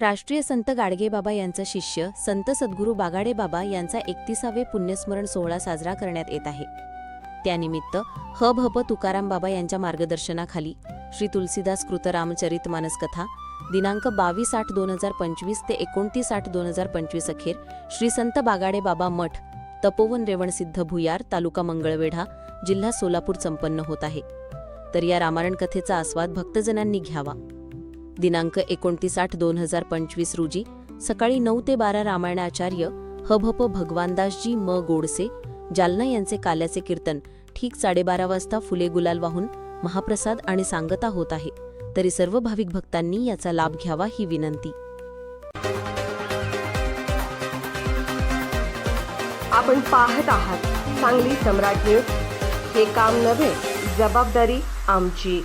राष्ट्रीय संत गाडगेबाबा यांचा शिष्य संत सद्गुरू बागाडे बाबा यांचा एकतीसावे पुण्यस्मरण सोहळा साजरा करण्यात येत आहे. त्यानिमित्त ह भ प तुकाराम बाबा यांच्या मार्गदर्शनाखाली श्री तुलसीदास कृतरामचरित मानस कथा दिनांक बावीस आठ दोन हजार पंचवीस ते एकोणतीस आठ दोन हजार पंचवीस अखेर श्री संत बागाडे बाबा मठ तपोवन रेवणसिद्ध भुयार तालुका मंगळवेढा जिल्हा सोलापूर संपन्न होत आहे. तर या रामायण कथेचा आस्वाद भक्तजनांनी घ्यावा. दिनांक एकोणतीस आठ दोन हजार पंचवीस रोजी सकाळी नऊ ते बारा रामायणाचार्य हभप भगवानदासजी म गोडसे जालना यांचे काल्याचे कीर्तन ठीक साडेबारा वाजता फुले गुलाल वाहून महाप्रसाद आणि सांगता होत आहे. तरी सर्व भाविक भक्तांनी याचा लाभ घ्यावा ही विनंती. आपण पाहत आहात सांगली सम्राट न्यूज. हे काम नव्हे जबाबदारी आमची.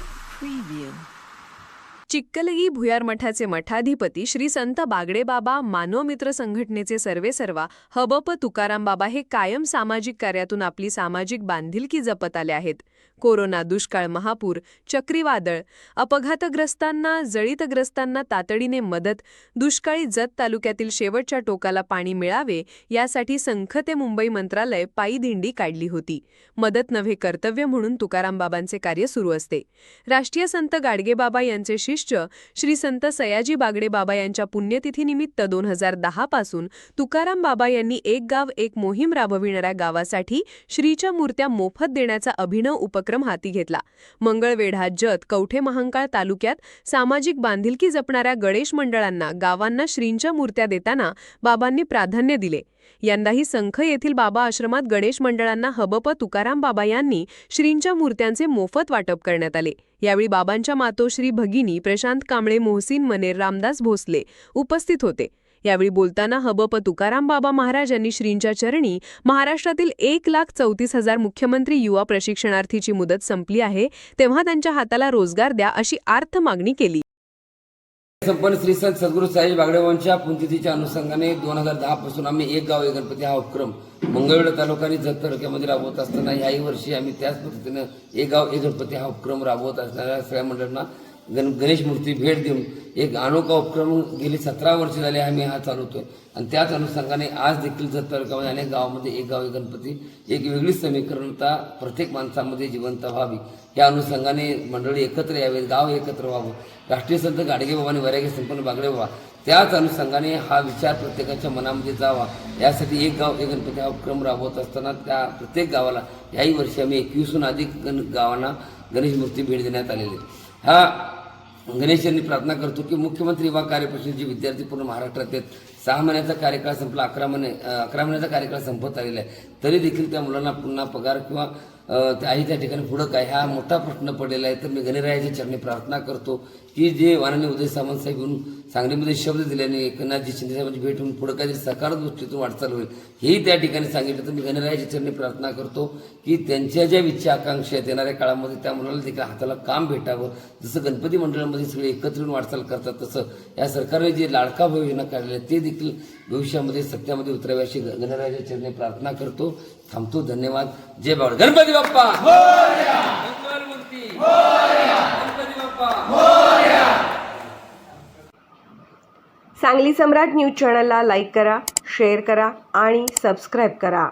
चिक्कलगी भुयार मठाचे मठाधिपती श्री संत बागडेबाबा मानवमित्र संघटनेचे सर्वेसर्वा हबप तुकाराम बाबा हे कायम सामाजिक कार्यातून आपली सामाजिक बांधिलकी जपत आले आहेत. कोरोना दुष्काळ महापूर चक्रीवादळ अपघातग्रस्तांना जळीतग्रस्तांना तातडीने मदत दुष्काळी जत तालुक्यातील शेवटच्या टोकाला पाणी मिळावे यासाठी संख ते मुंबई मंत्रालय पायी दिंडी काढली होती. मदत नव्हे कर्तव्य म्हणून तुकारामबाबांचे कार्य सुरू असते. राष्ट्रीय संत गाडगेबाबा यांचे शिष्य श्री संत सयाजी बागडे बाबा यांच्या पुण्यतिथीनिमित्त दोन हजार दहा पासून तुकाराम बाबा यांनी एक गाव एक मोहीम राबविणाऱ्या गावासाठी श्रीच्या मूर्त्या मोफत देण्याचा अभिनव उपक्रम हाती घेतला. मंगळवेढा जत कवठे महांकाळ तालुक्यात सामाजिक बांधिलकी जपणाऱ्या गणेश मंडळांना गावांना श्रींच्या मूर्त्या देताना बाबांनी प्राधान्य दिले. यंदाही संख येथील बाबा आश्रमात गणेश मंडळांना हबप तुकाराम बाबा यांनी श्रींच्या मूर्त्यांचे मोफत वाटप करण्यात आले. यावेळी बाबांच्या मातोश्री भगिनी प्रशांत कांबळे मोहसिन मनेर रामदास भोसले उपस्थित होते. यावेळी बोलताना हबप तुकाराम बाबा महाराज यांनी श्रींच्या चरणी महाराष्ट्रातील एक लाख चौतीस हजार मुख्यमंत्री युवा प्रशिक्षणार्थीची मुदत संपली आहे तेव्हा त्यांच्या हाताला रोजगार द्या अशी आर्थ मागणी केली. संपन्न श्री संत सद्गुरू साई बागडेवांच्या पुण्यतिथीच्या अनुषंगाने दोन हजार दहा पासून आम्ही एक गाव एक गणपती हा उपक्रम मंगळवेढा तालुका आणि जत तालुक्यामध्ये राबवत असताना याही वर्षी आम्ही त्याच पद्धतीनं एक गाव एक गणपती हा उपक्रम राबवत असणाऱ्या सगळ्या मंडळांना गण गणेश मूर्ती भेट देऊन एक अनोखा उपक्रम गेली सतरा वर्ष झाले आम्ही हा चालवतो आणि त्याच अनुषंगाने आज देखील जत तालुक्यामध्ये अनेक गावामध्ये एक गाव एक गणपती एक वेगळीच समीकरणता प्रत्येक माणसामध्ये जिवंत व्हावी. या अनुषंगाने मंडळी एकत्र यावेत गाव एकत्र व्हावं. राष्ट्रीय संत गाडगेबाबांनी वैराग्य संपन्न बागडे व्हा त्याच अनुषंगाने हा विचार प्रत्येकाच्या मनामध्ये जावा. यासाठी एक गाव एक गणपती हा उपक्रम राबवत असताना त्या प्रत्येक गावाला याही वर्षी आम्ही एकवीसहून अधिक गण गावांना गणेश मूर्ती भेट देण्यात आलेली आहे. हा गणेश यांनी प्रार्थना करतो की मुख्यमंत्री युवा कार्यपरिषद जे विद्यार्थी पूर्ण महाराष्ट्रात आहेत सहा महिन्याचा कार्यकाळ संपला अकरा महिने अकरा महिन्याचा कार्यकाळ संपत आलेला आहे. तरी देखील त्या मुलांना पुन्हा पगार किंवा आई त्याही त्या ठिकाणी पुढं काय हा मोठा प्रश्न पडलेला आहे. तर मी गणेरायाच्या चरणी प्रार्थना करतो की जे माननीय उदय सामंत साहेब येऊन सांगलीमध्ये शब्द दिल्याने एकनाथजी शिंदे साहेबांची भेट होऊन पुढं काहीतरी सकारात्मक दृष्टीतून वाटचाल होईल हेही त्या ठिकाणी सांगितलं. तर मी गणरायाच्या चरणी प्रार्थना करतो की त्यांच्या ज्या इच्छा आकांक्षा आहेत येणाऱ्या काळामध्ये त्या मुलाला देखील हाताला काम भेटावं. जसं गणपती मंडळामध्ये सगळे एकत्र येऊन वाटचाल करतात तसं या सरकारने जे लाडका भाऊ योजना काढलेल्या आहेत ते देखील भविष्यामध्ये सत्यामध्ये उतरावे अशी ग- चरणी प्रार्थना करतो. थांबतो. धन्यवाद. जय बावड बाप्पा! गणपती बाप्पा! सांगली सम्राट न्यूज चॅनलला लाईक करा शेअर करा आणि सबस्क्राईब करा.